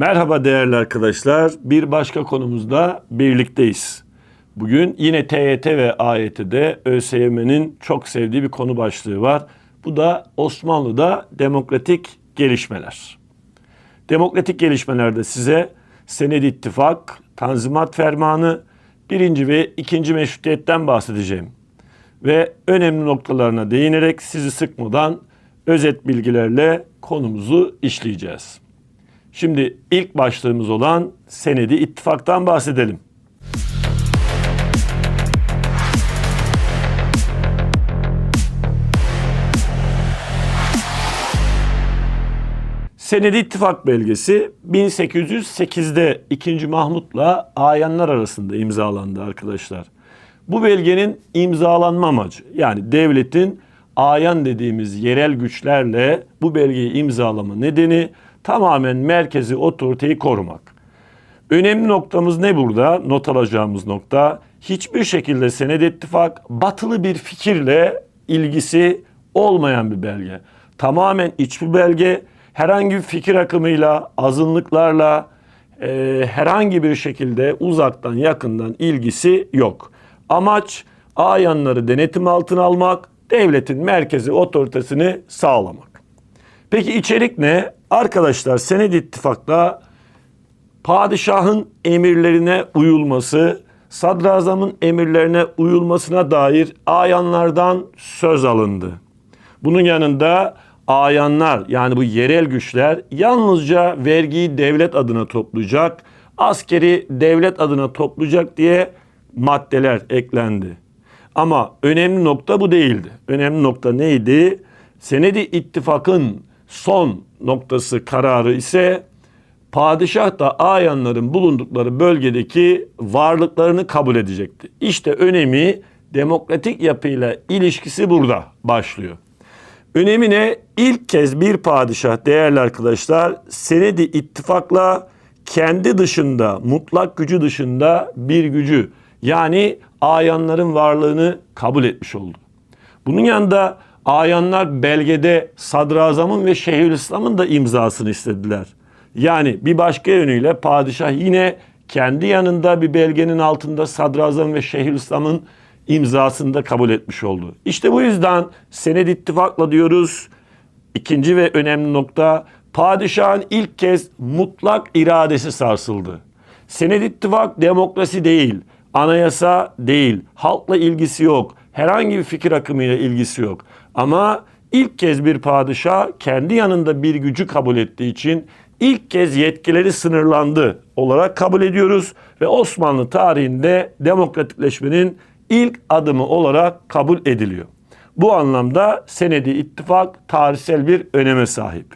Merhaba değerli arkadaşlar. Bir başka konumuzda birlikteyiz. Bugün yine TYT ve AYT'de ÖSYM'nin çok sevdiği bir konu başlığı var. Bu da Osmanlı'da demokratik gelişmeler. Demokratik gelişmelerde size Senedi İttifak, Tanzimat Fermanı, birinci ve ikinci meşrutiyetten bahsedeceğim. Ve önemli noktalarına değinerek sizi sıkmadan özet bilgilerle konumuzu işleyeceğiz. Şimdi ilk başlığımız olan senedi ittifaktan bahsedelim. Senedi ittifak belgesi 1808'de 2. Mahmut'la ayanlar arasında imzalandı arkadaşlar. Bu belgenin imzalanma amacı yani devletin ayan dediğimiz yerel güçlerle bu belgeyi imzalama nedeni tamamen merkezi otoriteyi korumak. Önemli noktamız ne burada? Not alacağımız nokta hiçbir şekilde sened ittifak batılı bir fikirle ilgisi olmayan bir belge. Tamamen iç bir belge. Herhangi bir fikir akımıyla, azınlıklarla e, herhangi bir şekilde uzaktan yakından ilgisi yok. Amaç ayanları denetim altına almak, devletin merkezi otoritesini sağlamak. Peki içerik ne? Arkadaşlar sened ittifakla padişahın emirlerine uyulması, sadrazamın emirlerine uyulmasına dair ayanlardan söz alındı. Bunun yanında ayanlar yani bu yerel güçler yalnızca vergiyi devlet adına toplayacak, askeri devlet adına toplayacak diye maddeler eklendi. Ama önemli nokta bu değildi. Önemli nokta neydi? Senedi ittifakın son noktası kararı ise padişah da ayanların bulundukları bölgedeki varlıklarını kabul edecekti. İşte önemi demokratik yapıyla ilişkisi burada başlıyor. Önemi ne? İlk kez bir padişah değerli arkadaşlar senedi ittifakla kendi dışında, mutlak gücü dışında bir gücü yani ayanların varlığını kabul etmiş oldu. Bunun yanında ayanlar belgede sadrazamın ve şeyhülislamın da imzasını istediler. Yani bir başka yönüyle padişah yine kendi yanında bir belgenin altında sadrazam ve şeyhülislamın imzasını da kabul etmiş oldu. İşte bu yüzden sened ittifakla diyoruz. İkinci ve önemli nokta padişahın ilk kez mutlak iradesi sarsıldı. Sened ittifak demokrasi değil, anayasa değil, halkla ilgisi yok, herhangi bir fikir akımıyla ilgisi yok. Ama ilk kez bir padişah kendi yanında bir gücü kabul ettiği için ilk kez yetkileri sınırlandı olarak kabul ediyoruz ve Osmanlı tarihinde demokratikleşmenin ilk adımı olarak kabul ediliyor. Bu anlamda senedi ittifak tarihsel bir öneme sahip.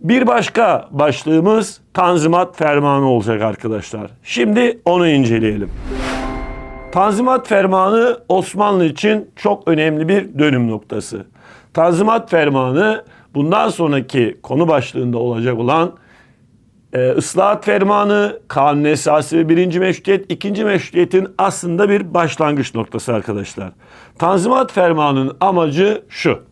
Bir başka başlığımız Tanzimat Fermanı olacak arkadaşlar. Şimdi onu inceleyelim. Tanzimat Fermanı Osmanlı için çok önemli bir dönüm noktası. Tanzimat Fermanı bundan sonraki konu başlığında olacak olan e, ıslahat fermanı, kanun esası ve birinci meşrutiyet, ikinci meşrutiyetin aslında bir başlangıç noktası arkadaşlar. Tanzimat fermanının amacı şu.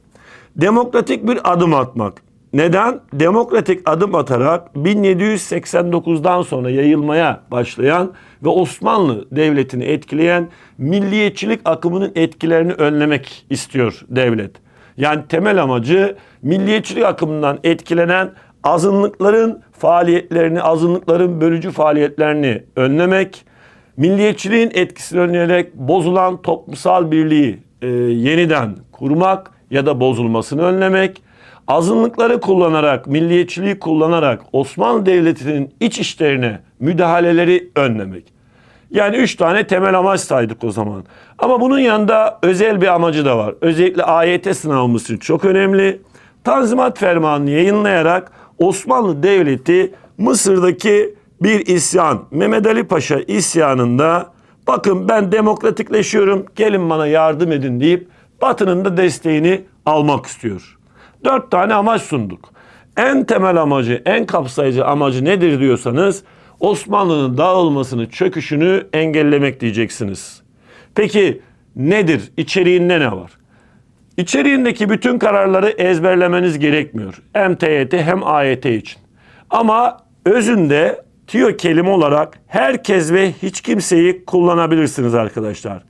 Demokratik bir adım atmak. Neden? Demokratik adım atarak 1789'dan sonra yayılmaya başlayan ve Osmanlı Devleti'ni etkileyen milliyetçilik akımının etkilerini önlemek istiyor devlet. Yani temel amacı milliyetçilik akımından etkilenen azınlıkların faaliyetlerini, azınlıkların bölücü faaliyetlerini önlemek, milliyetçiliğin etkisini önleyerek bozulan toplumsal birliği e, yeniden kurmak ya da bozulmasını önlemek, azınlıkları kullanarak, milliyetçiliği kullanarak Osmanlı Devleti'nin iç işlerine müdahaleleri önlemek. Yani üç tane temel amaç saydık o zaman. Ama bunun yanında özel bir amacı da var. Özellikle AYT sınavımız için çok önemli. Tanzimat Fermanı'nı yayınlayarak Osmanlı Devleti Mısır'daki bir isyan, Mehmet Ali Paşa isyanında bakın ben demokratikleşiyorum gelin bana yardım edin deyip Batı'nın da desteğini almak istiyor. Dört tane amaç sunduk. En temel amacı, en kapsayıcı amacı nedir diyorsanız Osmanlı'nın dağılmasını, çöküşünü engellemek diyeceksiniz. Peki nedir? İçeriğinde ne var? İçeriğindeki bütün kararları ezberlemeniz gerekmiyor. Hem TYT hem AYT için. Ama özünde tiyo kelime olarak herkes ve hiç kimseyi kullanabilirsiniz arkadaşlar.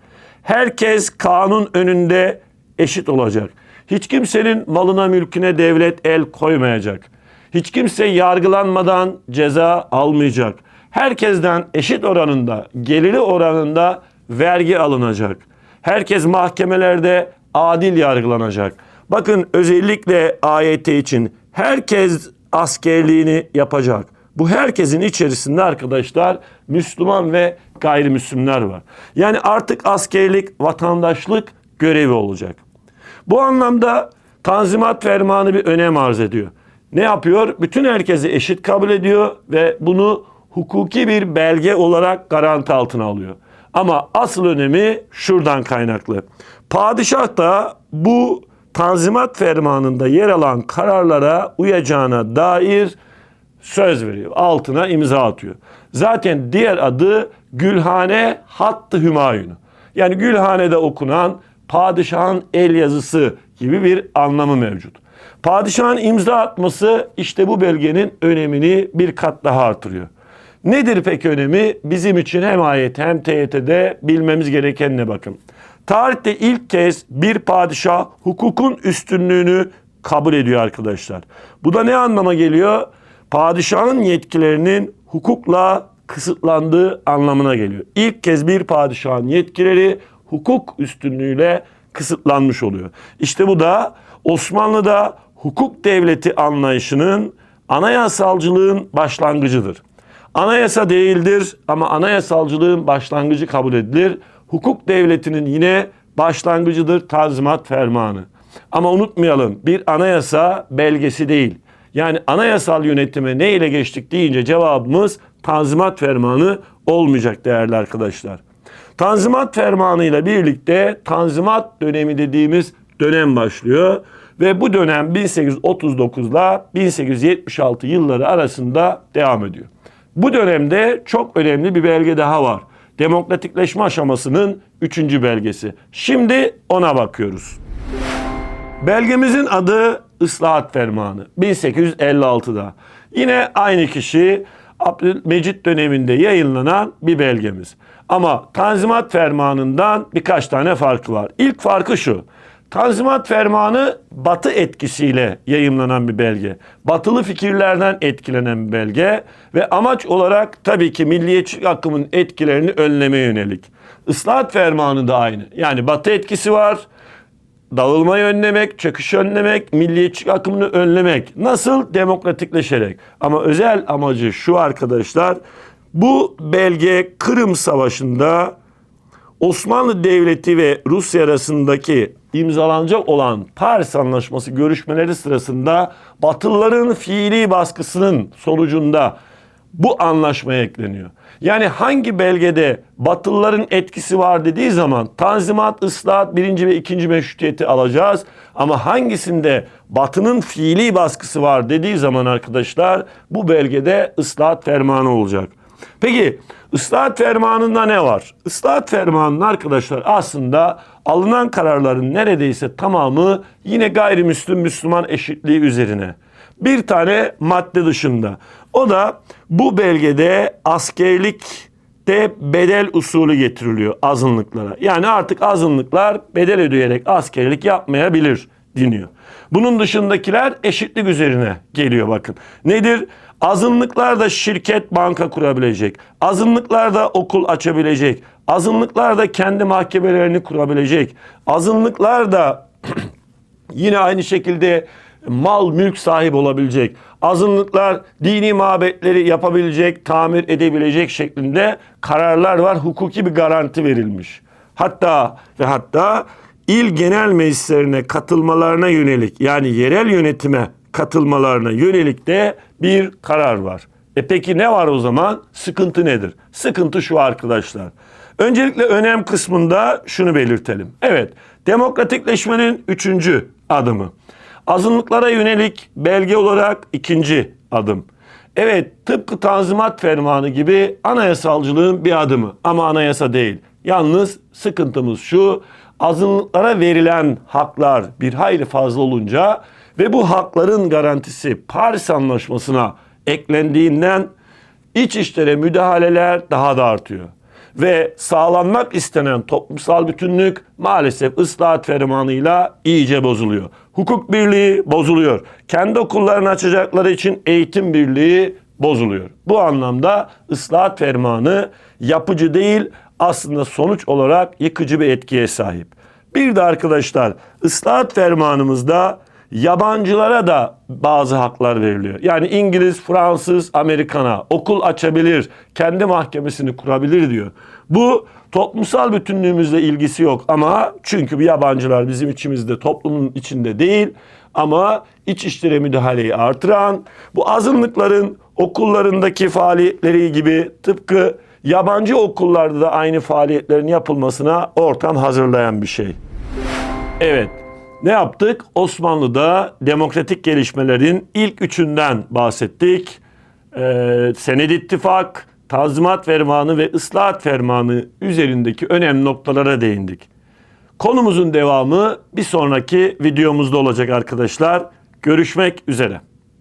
Herkes kanun önünde eşit olacak. Hiç kimsenin malına mülküne devlet el koymayacak. Hiç kimse yargılanmadan ceza almayacak. Herkesten eşit oranında, geliri oranında vergi alınacak. Herkes mahkemelerde adil yargılanacak. Bakın özellikle AYT için herkes askerliğini yapacak. Bu herkesin içerisinde arkadaşlar Müslüman ve gayrimüslimler var. Yani artık askerlik vatandaşlık görevi olacak. Bu anlamda Tanzimat Fermanı bir önem arz ediyor. Ne yapıyor? Bütün herkesi eşit kabul ediyor ve bunu hukuki bir belge olarak garanti altına alıyor. Ama asıl önemi şuradan kaynaklı. Padişah da bu Tanzimat Fermanı'nda yer alan kararlara uyacağına dair söz veriyor. Altına imza atıyor. Zaten diğer adı Gülhane Hattı Hümayunu. Yani Gülhane'de okunan padişahın el yazısı gibi bir anlamı mevcut. Padişahın imza atması işte bu belgenin önemini bir kat daha artırıyor. Nedir peki önemi? Bizim için hem ayet hem TYT'de bilmemiz gereken ne bakın. Tarihte ilk kez bir padişah hukukun üstünlüğünü kabul ediyor arkadaşlar. Bu da ne anlama geliyor? Padişahın yetkilerinin hukukla kısıtlandığı anlamına geliyor. İlk kez bir padişahın yetkileri hukuk üstünlüğüyle kısıtlanmış oluyor. İşte bu da Osmanlı'da hukuk devleti anlayışının anayasalcılığın başlangıcıdır. Anayasa değildir ama anayasalcılığın başlangıcı kabul edilir. Hukuk devletinin yine başlangıcıdır Tanzimat Fermanı. Ama unutmayalım bir anayasa belgesi değil. Yani anayasal yönetime ne ile geçtik deyince cevabımız Tanzimat Fermanı olmayacak değerli arkadaşlar. Tanzimat Fermanı ile birlikte Tanzimat dönemi dediğimiz dönem başlıyor. Ve bu dönem 1839 ile 1876 yılları arasında devam ediyor. Bu dönemde çok önemli bir belge daha var. Demokratikleşme aşamasının üçüncü belgesi. Şimdi ona bakıyoruz. Belgemizin adı Islahat Fermanı 1856'da. Yine aynı kişi Abdülmecit döneminde yayınlanan bir belgemiz. Ama Tanzimat Fermanı'ndan birkaç tane farkı var. İlk farkı şu. Tanzimat Fermanı Batı etkisiyle yayımlanan bir belge. Batılı fikirlerden etkilenen bir belge ve amaç olarak tabii ki milliyetçilik akımının etkilerini önlemeye yönelik. Islahat Fermanı da aynı. Yani Batı etkisi var. Dağılmayı önlemek, çöküş önlemek, milliyetçilik akımını önlemek. Nasıl? Demokratikleşerek. Ama özel amacı şu arkadaşlar. Bu belge Kırım Savaşı'nda Osmanlı Devleti ve Rusya arasındaki imzalanacak olan Paris Anlaşması görüşmeleri sırasında Batılıların fiili baskısının sonucunda bu anlaşmaya ekleniyor. Yani hangi belgede Batılıların etkisi var dediği zaman Tanzimat, ıslahat, birinci ve ikinci meşrutiyeti alacağız. Ama hangisinde Batı'nın fiili baskısı var dediği zaman arkadaşlar bu belgede ıslahat fermanı olacak. Peki ıslahat fermanında ne var? Islahat fermanının arkadaşlar aslında alınan kararların neredeyse tamamı yine gayrimüslim Müslüman eşitliği üzerine. Bir tane madde dışında. O da bu belgede askerlikte bedel usulü getiriliyor azınlıklara. Yani artık azınlıklar bedel ödeyerek askerlik yapmayabilir deniyor. Bunun dışındakiler eşitlik üzerine geliyor bakın. Nedir? Azınlıklar da şirket, banka kurabilecek. Azınlıklar da okul açabilecek. Azınlıklar da kendi mahkemelerini kurabilecek. Azınlıklar da yine aynı şekilde mal mülk sahibi olabilecek. Azınlıklar dini mabetleri yapabilecek, tamir edebilecek şeklinde kararlar var. Hukuki bir garanti verilmiş. Hatta ve hatta il genel meclislerine katılmalarına yönelik yani yerel yönetime katılmalarına yönelik de bir karar var. E peki ne var o zaman? Sıkıntı nedir? Sıkıntı şu arkadaşlar. Öncelikle önem kısmında şunu belirtelim. Evet, demokratikleşmenin üçüncü adımı. Azınlıklara yönelik belge olarak ikinci adım. Evet, tıpkı Tanzimat Fermanı gibi anayasalcılığın bir adımı ama anayasa değil. Yalnız sıkıntımız şu, azınlıklara verilen haklar bir hayli fazla olunca ve bu hakların garantisi Paris Anlaşması'na eklendiğinden iç işlere müdahaleler daha da artıyor. Ve sağlanmak istenen toplumsal bütünlük maalesef ıslahat fermanıyla iyice bozuluyor. Hukuk birliği bozuluyor. Kendi okullarını açacakları için eğitim birliği bozuluyor. Bu anlamda ıslahat fermanı yapıcı değil aslında sonuç olarak yıkıcı bir etkiye sahip. Bir de arkadaşlar ıslahat fermanımızda yabancılara da bazı haklar veriliyor. Yani İngiliz, Fransız, Amerikana okul açabilir, kendi mahkemesini kurabilir diyor. Bu toplumsal bütünlüğümüzle ilgisi yok ama çünkü bu yabancılar bizim içimizde toplumun içinde değil ama iç işlere müdahaleyi artıran bu azınlıkların okullarındaki faaliyetleri gibi tıpkı yabancı okullarda da aynı faaliyetlerin yapılmasına ortam hazırlayan bir şey. Evet. Ne yaptık? Osmanlı'da demokratik gelişmelerin ilk üçünden bahsettik. Ee, Sened İttifak, Tazminat Fermanı ve Islahat Fermanı üzerindeki önemli noktalara değindik. Konumuzun devamı bir sonraki videomuzda olacak arkadaşlar. Görüşmek üzere.